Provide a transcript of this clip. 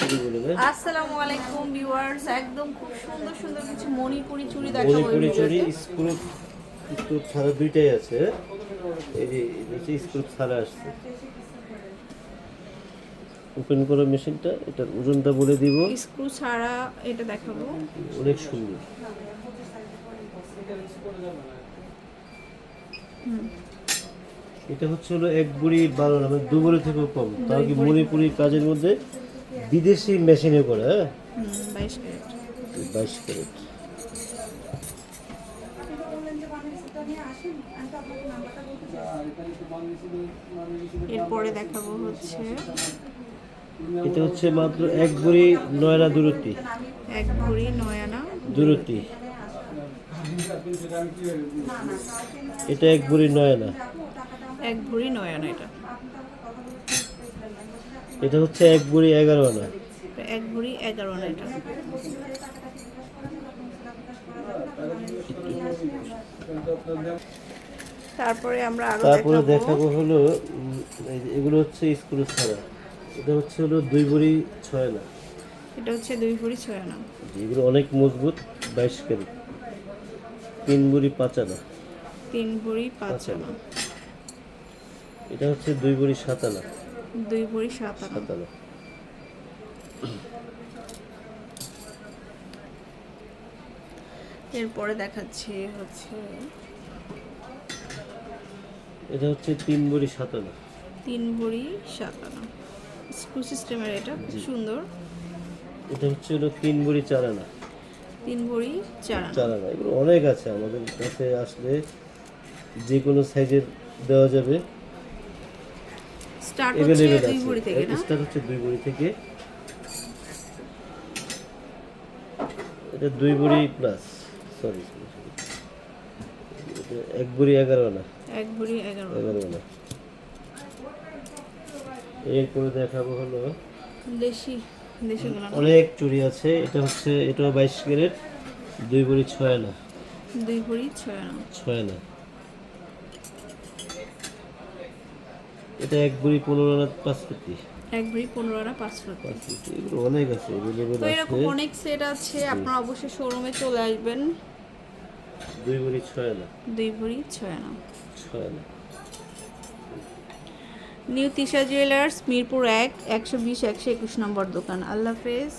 চুড়ি বলে আসসালামু আলাইকুম ভিউয়ার্স একদম খুব সুন্দর সুন্দর কিছু মণিপুরি চুড়ি দেখাবো মণিপুরি চুড়ি স্ক্রু স্ক্রু ছাড়া দুইটাই আছে। এই যে এই স্ক্রু ছাড়া আসছে। ওপেন করো মেশিনটা এটার ওজনটা বলে দিব। স্ক্রু ছাড়া এটা দেখাবো। অনেক সুন্দর। এটা হচ্ছে হলো এক বুড়ি বারো মানে দু বুড়ি থেকেও কম। তাও কি মণিপুরি কাজের মধ্যে? বিদেশি মেশিনে করে হ্যাঁ? বাইশ ক্যারেট। বাইশ ক্যারেট। এরপরে দেখাবো হচ্ছে এটা হচ্ছে মাত্র এক বুড়ি নয়না দূরত্বে এক ভরি নয়ানা দূরত্বে এটা এক বুড়ি নয়না। এক ভরি নয়ানা এটা। এটা হচ্ছে এক বুড়ি এগারো আনা। এক ভরি এগারো আনা এটা। তারপরে আমরা আরও তারপরে দেখাবো। হলো এগুলো হচ্ছে স্কুল ছাড়া। এটা হচ্ছে হলো দুই বুড়ি ছয় না এটা হচ্ছে দুই ভরি ছয় আনা। এগুলো অনেক মজবুত বাইশ ক্যারেট। তিন বুড়ি পাঁচ আনা। তিন ভরি পাঁচ আনা। এটা হচ্ছে দুই বুড়ি সাত আনা। দুই ভরি সাত আনা এরপরে দেখাচ্ছি হচ্ছে এটা হচ্ছে তিন বুড়ি সাত তিন ভরি সাত স্ক্রু সিস্টেমের এটা খুব সুন্দর। এটা হচ্ছে হলো তিন বুড়ি চার আনা তিন ভরি চার আনা এগুলো অনেক আছে আমাদের কাছে আসলে যে কোনো সাইজের দেওয়া যাবে। স্টার্ট হচ্ছে দুই ভরি থেকে না? স্টার্ট হচ্ছে দুই বুড়ি থেকে। এটা দুই বুড়ি প্লাস সরি এটা এক বুড়ি এগারো আনা এক ভরি এগারো। এগারো আনা এরপরে দেখাবো হলো দেশি দেশি গুলো অনেক চুড়ি আছে। এটা হচ্ছে এটা বাইশ ক্যারেট। দুই বুড়ি ছয় আনা। দুই ভরি ছয় আনা। ছয় আনা। এটা এক বুড়ি পনেরো আনা পাঁচ ফুটি। এক ভরি পনেরো আনা পাঁচ ফুটি। এগুলো অনেক আছে এভেলেবেল তো এরকম অনেক সেট আছে আপনারা অবশ্যই শোরুমে চলে আসবেন। দুই বুড়ি ছয় আনা দুই ভরি ছয় আনা ছয় আনা নিউ তিশা জুয়েলার্স মিরপুর এক একশো বিশ একশো একুশ নম্বর দোকান। আল্লাহ হাফেজ।